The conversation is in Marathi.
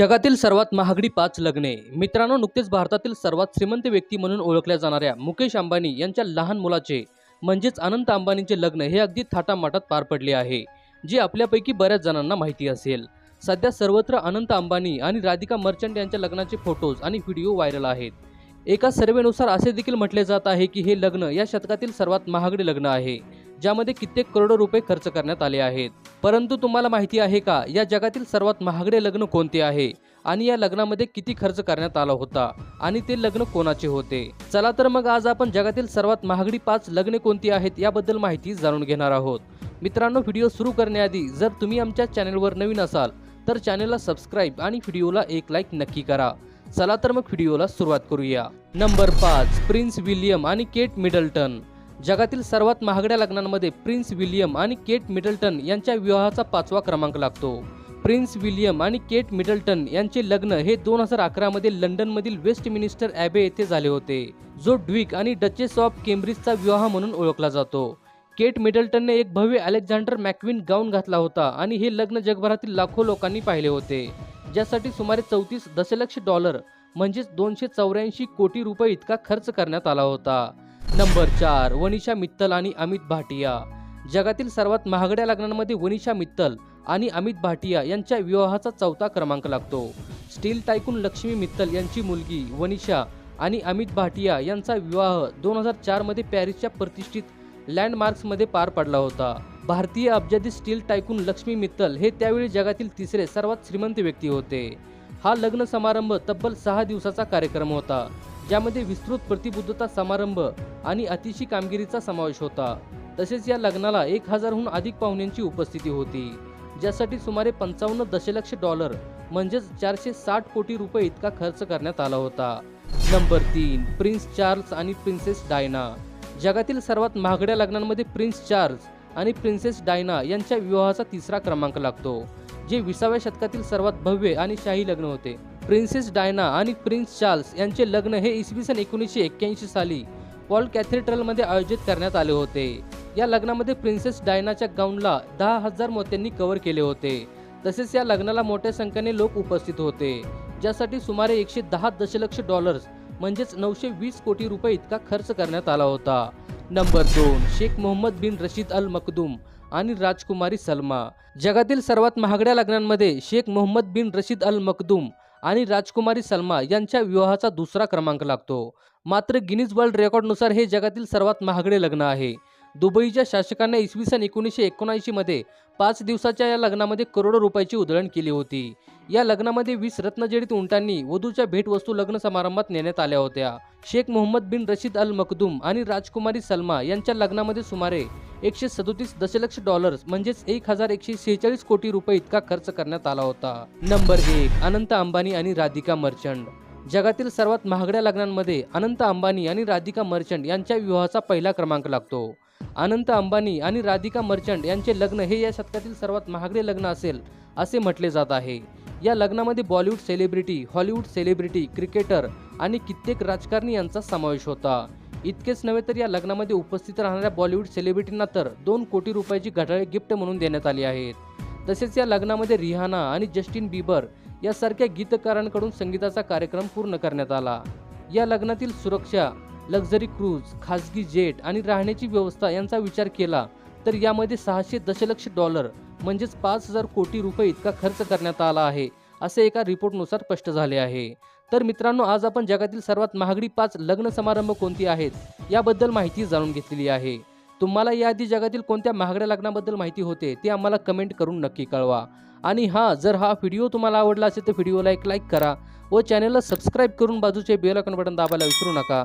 जगातील सर्वात महागडी पाच लग्ने. मित्रांनो नुकतेच भारतातील सर्वात श्रीमंत व्यक्ती म्हणून ओळखल्या जाणाऱ्या मुकेश अंबानी यांच्या लहान मुलाचे म्हणजेच अनंत अंबानींचे लग्न हे अगदी थाटामाटात पार पडले आहे जे आपल्यापैकी बऱ्याच जणांना माहिती असेल. सध्या सर्वत्र अनंत अंबानी आणि राधिका मर्चंट यांच्या लग्नाचे फोटोज आणि व्हिडिओ व्हायरल आहेत. एका सर्वेनुसार असे देखील म्हटले जात आहे की हे लग्न या शतकातील सर्वात महागडे लग्न आहे. ज्यामध्ये कित्येक करोडो रुपये खर्च करण्यात आले आहेत. परंतु तुम्हाला माहिती आहे का या जगातील सर्वात महागडे लग्न कोणते आहे? आणि या लग्नामध्ये किती खर्च करण्यात आला होता? आणि ते लग्न कोणाचे होते? चला तर मग आज आपण जगातील सर्वात महागडी पाच लग्ने कोणती आहेत याबद्दल माहिती जाणून घेणार आहोत. मित्रांनो व्हिडिओ सुरू करण्याआधी जर तुम्ही आमच्या चॅनलवर नवीन असाल तर चॅनलला सबस्क्राईब आणि व्हिडिओला एक लाईक नक्की करा. चला तर मग व्हिडिओला सुरुवात करूया. नंबर पाच प्रिन्स विलियम आणि केट मिडल्टन. जगातील सर्वात महागड्या लग्नांमध्ये प्रिन्स विलियम आणि केट मिडल्टन यांच्या विवाहाचा पाचवा क्रमांक लागतो. प्रिन्स विलियम आणि केट मिडल्टन यांचे लग्न हे दोन हजार अकरामध्ये लंडनमधील वेस्टमिनिस्टर ॲबे येथे झाले होते जो ड्विक आणि डचेस ऑफ केम्ब्रिजचा विवाह म्हणून ओळखला जातो. केट मिडल्टनने एक भव्य अलेक्झांडर मॅक्विन गाऊन घातला होता आणि हे लग्न जगभरातील लाखो लोकांनी पाहिले होते ज्यासाठी सुमारे चौतीस दशलक्ष डॉलर म्हणजेच दोनशे चौऱ्याऐंशी कोटी रुपये इतका खर्च करण्यात आला होता. नंबर चार वनिषा मित्तल आणि अमित भाटिया. जगातील सर्वात महागड्या लग्नांमध्ये वनिषा मित्तल आणि अमित भाटिया यांच्या विवाहाचा चौथा क्रमांक लागतो. स्टील टायकून लक्ष्मी मित्तल यांची मुलगी वनिषा आणि अमित भाटिया यांचा विवाह दोन हजार चारमध्ये पॅरिसच्या प्रतिष्ठित लँडमार्क्समध्ये पार पडला होता. भारतीय अब्जादी स्टील टायकून लक्ष्मी मित्तल हे त्यावेळी जगातील तिसरे सर्वात श्रीमंत व्यक्ती होते. हा लग्न समारंभ तब्बल सहा दिवसाचा कार्यक्रम होता. ज्यामध्ये विस्तृत प्रतिबद्धता समारंभ आणि अतिशी कामगिरीचा समावेश होता. तसेच या लग्नाला एक हजारहून अधिक पाहुण्यांची उपस्थिती होती ज्यासाठी सुमारे पंचावन्न दशलक्ष डॉलर म्हणजेच चारशे साठ कोटी रुपये इतका खर्च करण्यात आला होता. नंबर तीन प्रिन्स चार्ल्स आणि प्रिन्सेस डायना. जगातील सर्वात महागड्या लग्नांमध्ये प्रिन्स चार्ल्स आणि प्रिन्सेस डायना यांच्या विवाहाचा तिसरा क्रमांक लागतो जे विसाव्या शतकातील सर्वात भव्य आणि शाही लग्न होते. प्रिन्सेस डायना आणि प्रिन्स चार्ल्स यांचे लग्न हे इसवी सन एकोणीसशे एक्क्याऐंशी साली पॉल कॅथेड्रलमध्ये आयोजित करण्यात आले होते. या लग्नामध्ये प्रिन्सेस डायनाच्या गाऊनला दहा हजार मोत्यांनी कव्हर केले होते. तसेच या लग्नाला मोठ्या संख्येने लोक उपस्थित होते. ज्यासाठी सुमारे एकशे दहा दशलक्ष डॉलर्स म्हणजेच नऊशे वीस कोटी रुपये इतका खर्च करण्यात आला होता. नंबर दोन शेख मोहम्मद बिन रशीद अल मखदूम आणि राजकुमारी सलमा. जगातील सर्वात महागड्या लग्नांमध्ये शेख मोहम्मद बिन रशीद अल मखदूम आणि राजकुमारी सलमा यांच्या विवाहाचा दुसरा क्रमांक लागतो. मात्र गिनीज वर्ल्ड रेकॉर्डनुसार हे जगातील सर्वात महागडे लग्न आहे. दुबईच्या शासकांना इसवी सन एकोणीसशे एकोणऐंशीमध्ये पाच दिवसाच्या या लग्नामध्ये करोडो रुपयाची उधळण केली होती. या लग्नामध्ये वीस रत्नजडित उंटांनी वधूच्या भेटवस्तू लग्न समारंभात नेण्यात आल्या होत्या. शेख मोहम्मद बिन रशीद अल मखदूम आणि राजकुमारी सलमा यांच्या लग्नामध्ये सुमारे एकशे सदोतीस दशलक्ष डॉलर्स म्हणजेच एक हजार एकशे सेहेचाळीस कोटी रुपये इतका खर्च करण्यात आला होता. नंबर एक अनंत अंबानी आणि राधिका मर्चंट. जगातील सर्वात महागड्या लग्नांमध्ये अनंत अंबानी आणि राधिका मर्चंट यांच्या विवाहाचा पहिला क्रमांक लागतो. अनंत अंबानी आणि राधिका मर्चंट यांचे लग्न हे या शतकातील सर्वात महागडे लग्न असेल असे म्हटले जात आहे. या लग्नामध्ये Bollywood celebrity Hollywood celebrity cricketer आणि कित्येक राजकारणी यांचा समावेश होता. इतकेच नव्हे तर या लग्नामध्ये उपस्थित राहणाऱ्या बॉलिवूड सेलिब्रिटींना तर दोन कोटी रुपयाची घड्याळे गिफ्ट म्हणून देण्यात आली आहेत. तसेच या लग्नामध्ये रिहाना आणि जस्टिन बिबर यासारख्या गीतकारांकडून संगीताचा कार्यक्रम पूर्ण करण्यात आला. या लग्नातील सुरक्षा लक्झरी क्रूज खाजगी जेट आणि राहण्याची व्यवस्था यांचा विचार केला तर यामध्ये सहाशे दशलक्ष डॉलर म्हणजेच पाच हजार कोटी रुपये इतका खर्च करण्यात आला आहे असे एका रिपोर्टनुसार स्पष्ट झाले आहे. तर मित्रांनो आज आपण जगातील सर्वात महागडी पाच लग्न समारंभ कोणती आहेत याबद्दल माहिती जाणून घेतलेली आहे. तुम्हाला याआधी जगातील कोणत्या महागड्या लग्नाबद्दल माहिती होते ते आम्हाला कमेंट करून नक्की कळवा. आणि हां जर हा व्हिडिओ तुम्हाला आवडला असेल तर व्हिडिओला एक लाईक करा व चॅनलला सबस्क्राईब करून बाजूचे बेल आयकॉन बटन दाबायला विसरू नका.